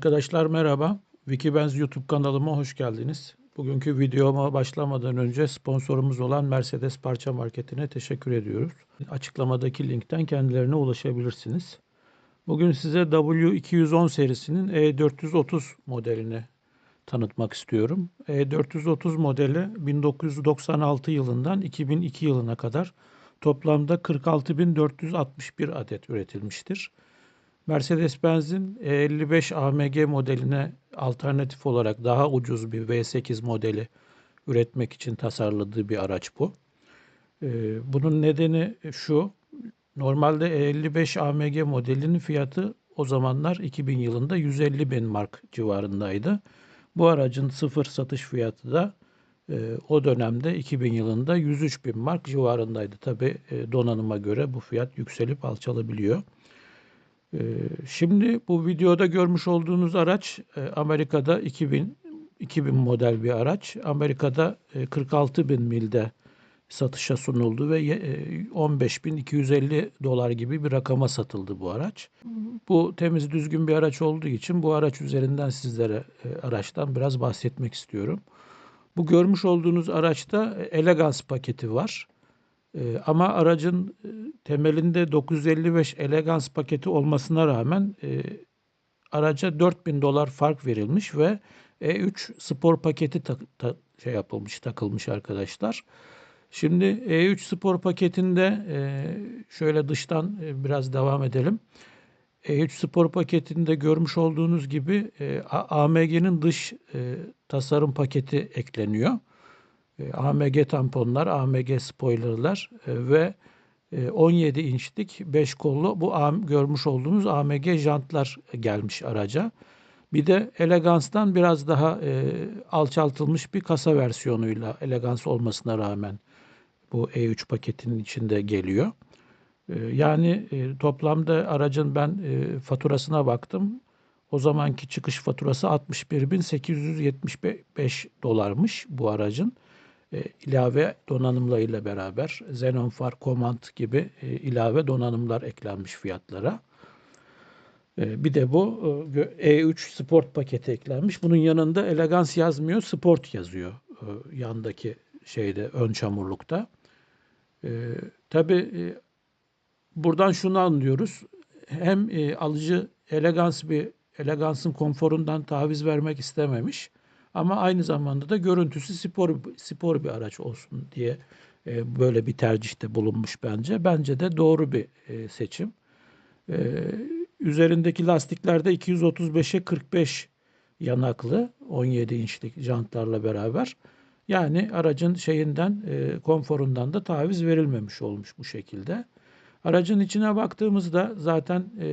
Arkadaşlar merhaba. Wikibenz YouTube kanalıma hoş geldiniz. Bugünkü videoma başlamadan önce sponsorumuz olan Mercedes Parça Marketi'ne teşekkür ediyoruz. Açıklamadaki linkten kendilerine ulaşabilirsiniz. Bugün size W210 serisinin E430 modelini tanıtmak istiyorum. E430 modeli 1996 yılından 2002 yılına kadar toplamda 46.461 adet üretilmiştir. Mercedes-Benz'in E55 AMG modeline alternatif olarak daha ucuz bir V8 modeli üretmek için tasarladığı bir araç bu. Ee, bunun nedeni şu. Normalde E55 AMG modelinin fiyatı o zamanlar 2000 yılında 150 bin mark civarındaydı. Bu aracın sıfır satış fiyatı da e, o dönemde 2000 yılında 103 bin mark civarındaydı. Tabi e, donanıma göre bu fiyat yükselip alçalabiliyor. Ee, şimdi bu videoda görmüş olduğunuz araç e, Amerika'da 2000 2000 model bir araç. Amerika'da 46 e, bin milde satışa sunuldu ve 15.250 e, dolar gibi bir rakama satıldı bu araç. Bu temiz düzgün bir araç olduğu için bu araç üzerinden sizlere araçtan biraz bahsetmek istiyorum. Bu görmüş olduğunuz araçta Elegance paketi var. E, ama aracın e, temelinde 955 Elegance paketi olmasına rağmen e, araca 4000 dolar fark verilmiş ve E3 spor paketi ta, ta, şey yapılmış, takılmış arkadaşlar. Şimdi E3 spor paketinde e, şöyle dıştan e, biraz devam edelim. E3 spor paketinde görmüş olduğunuz gibi e, AMG'nin dış e, tasarım paketi ekleniyor. E, AMG tamponlar, AMG spoilerlar e, ve 17 e, inçlik 5 kollu bu görmüş olduğunuz AMG jantlar gelmiş araca. Bir de Elegance'dan biraz daha e, alçaltılmış bir kasa versiyonuyla Elegance olmasına rağmen bu E3 paketinin içinde geliyor. E, yani e, toplamda aracın ben e, faturasına baktım. O zamanki çıkış faturası 61.875 dolarmış bu aracın e, ilave donanımlarıyla beraber Xenonfar Command gibi e, ilave donanımlar eklenmiş fiyatlara. E, bir de bu e, E3 Sport paketi eklenmiş. Bunun yanında Elegance yazmıyor, Sport yazıyor yandaki şeyde ön çamurlukta. E, Tabi buradan şunu anlıyoruz. Hem alıcı Elegance bir Elegance'ın konforundan taviz vermek istememiş ama aynı zamanda da görüntüsü spor spor bir araç olsun diye e, böyle bir tercihte bulunmuş bence. Bence de doğru bir e, seçim. E, üzerindeki lastiklerde 235'e 45 yanaklı 17 inçlik jantlarla beraber. Yani aracın şeyinden e, konforundan da taviz verilmemiş olmuş bu şekilde. Aracın içine baktığımızda zaten e,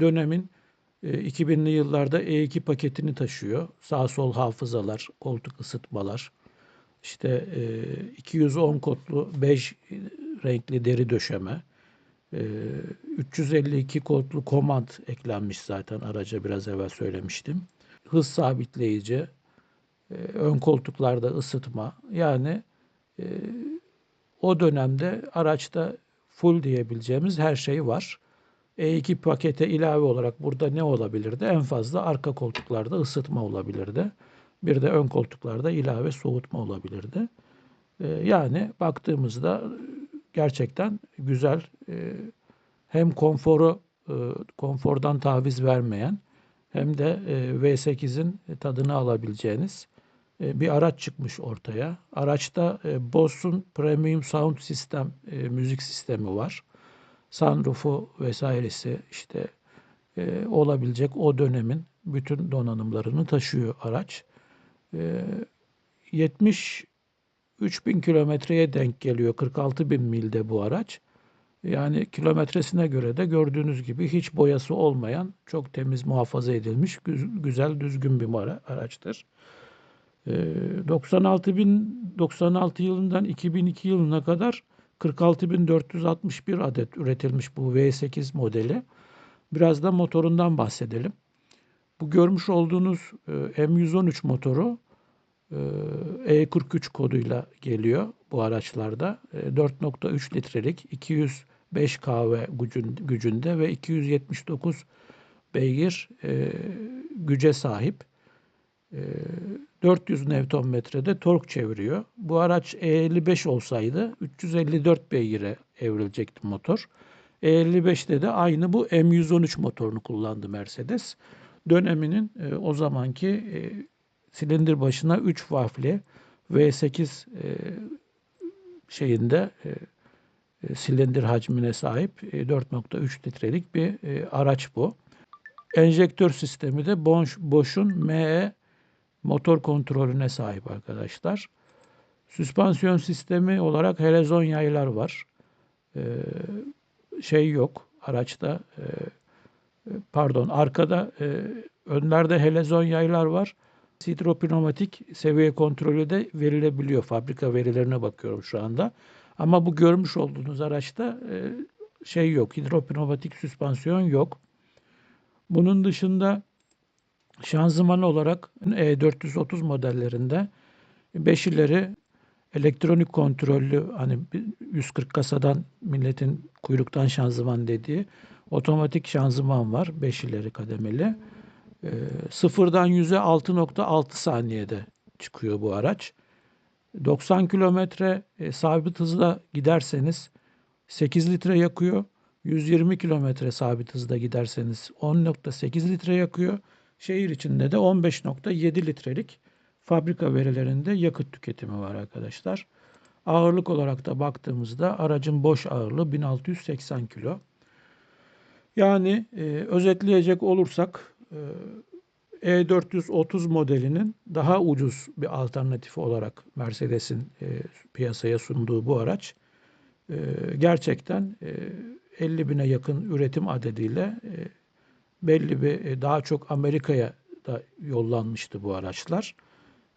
dönemin 2000'li e, yıllarda E2 paketini taşıyor. Sağ sol hafızalar, koltuk ısıtmalar, işte 210 kodlu bej renkli deri döşeme, 352 kodlu komand eklenmiş zaten araca biraz evvel söylemiştim. Hız sabitleyici, e, ön koltuklarda ısıtma yani e, o dönemde araçta full diyebileceğimiz her şey var. E2 pakete ilave olarak burada ne olabilirdi? En fazla arka koltuklarda ısıtma olabilirdi. Bir de ön koltuklarda ilave soğutma olabilirdi. E, yani baktığımızda gerçekten güzel e, hem konforu e, konfordan taviz vermeyen hem de V8'in tadını alabileceğiniz bir araç çıkmış ortaya. Araçta Bose'un Premium Sound System müzik sistemi var sunroofu vesairesi işte e, olabilecek o dönemin bütün donanımlarını taşıyor araç. E, 73 bin kilometreye denk geliyor. 46 bin milde bu araç. Yani kilometresine göre de gördüğünüz gibi hiç boyası olmayan, çok temiz muhafaza edilmiş, güzel, düzgün bir araçtır. 96 bin 96 yılından 2002 yılına kadar 46.461 adet üretilmiş bu V8 modeli. Biraz da motorundan bahsedelim. Bu görmüş olduğunuz e, M113 motoru E43 e koduyla geliyor bu araçlarda. 4.3 e, litrelik 205 kW gücünde ve 279 beygir güce sahip. E, 400 Nm'de tork çeviriyor. Bu araç E55 olsaydı 354 beygire evrilecekti motor. E55'te de aynı bu M113 motorunu kullandı Mercedes. Döneminin e, o zamanki e, silindir başına 3 valfli V8 e, şeyinde e, e, silindir hacmine sahip e, 4.3 litrelik bir e, araç bu. Enjektör sistemi de Bosch, Bosch'un ME motor kontrolüne sahip arkadaşlar. Süspansiyon sistemi olarak helezon yaylar var. Ee, şey yok araçta e, pardon arkada e, önlerde helezon yaylar var. Hidropneumatik seviye kontrolü de verilebiliyor. Fabrika verilerine bakıyorum şu anda. Ama bu görmüş olduğunuz araçta e, şey yok. Hidropneumatik süspansiyon yok. Bunun dışında şanzıman olarak E430 modellerinde 5 ileri elektronik kontrollü hani 140 kasadan milletin kuyruktan şanzıman dediği otomatik şanzıman var 5 ileri kademeli. E, sıfırdan 100'e 6.6 saniyede çıkıyor bu araç. 90 kilometre e, sabit hızla giderseniz 8 litre yakıyor. 120 kilometre sabit hızda giderseniz 10.8 litre yakıyor. Şehir içinde de 15.7 litrelik fabrika verilerinde yakıt tüketimi var arkadaşlar. Ağırlık olarak da baktığımızda aracın boş ağırlığı 1680 kilo. Yani e, özetleyecek olursak e, E430 modelinin daha ucuz bir alternatifi olarak Mercedes'in e, piyasaya sunduğu bu araç e, gerçekten e, 50 bine yakın üretim adediyle e, belli bir e, daha çok Amerika'ya da yollanmıştı bu araçlar.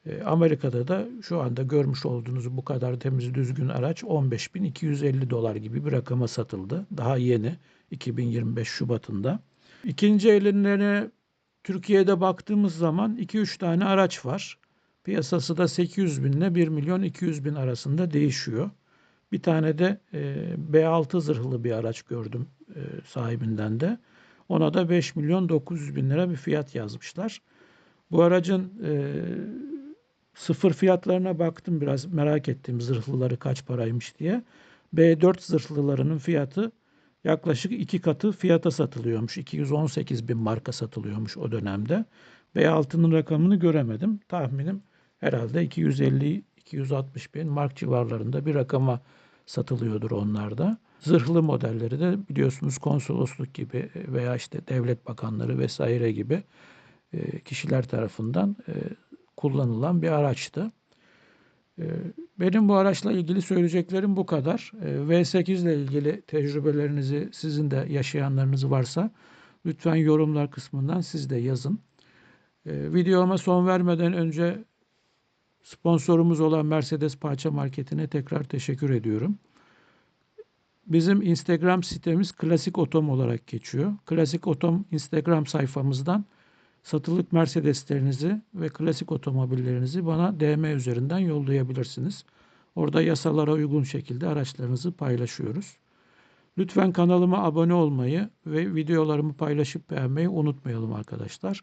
E, Amerika'da da şu anda görmüş olduğunuz bu kadar temiz düzgün araç 15.250 dolar gibi bir rakama satıldı. Daha yeni 2025 Şubat'ında. İkinci elinlere Türkiye'de baktığımız zaman 2-3 tane araç var. Piyasası da 800 bin ile 1 milyon 200 bin arasında değişiyor. Bir tane de e, B6 zırhlı bir araç gördüm sahibinden de. Ona da 5 milyon 900 bin lira bir fiyat yazmışlar. Bu aracın e, sıfır fiyatlarına baktım biraz merak ettim zırhlıları kaç paraymış diye. B4 zırhlılarının fiyatı yaklaşık iki katı fiyata satılıyormuş. 218 bin marka satılıyormuş o dönemde. B6'nın rakamını göremedim. Tahminim herhalde 250-260 bin mark civarlarında bir rakama satılıyordur onlarda. Zırhlı modelleri de biliyorsunuz konsolosluk gibi veya işte devlet bakanları vesaire gibi e, kişiler tarafından e, kullanılan bir araçtı. E, benim bu araçla ilgili söyleyeceklerim bu kadar. V8 ile ilgili tecrübelerinizi sizin de yaşayanlarınız varsa lütfen yorumlar kısmından siz de yazın. Videoma son vermeden önce sponsorumuz olan Mercedes Parça Marketi'ne tekrar teşekkür ediyorum. Bizim Instagram sitemiz Klasik Otom olarak geçiyor. Klasik Otom Instagram sayfamızdan satılık Mercedeslerinizi ve klasik otomobillerinizi bana DM üzerinden yollayabilirsiniz. Orada yasalara uygun şekilde araçlarınızı paylaşıyoruz. Lütfen kanalıma abone olmayı ve videolarımı paylaşıp beğenmeyi unutmayalım arkadaşlar.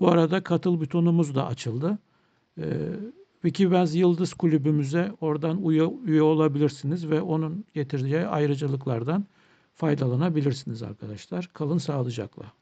Bu arada katıl butonumuz da açıldı. Ee, Wikibenz Yıldız Kulübümüze oradan üye, üye olabilirsiniz ve onun getirdiği ayrıcalıklardan faydalanabilirsiniz arkadaşlar. Kalın sağlıcakla.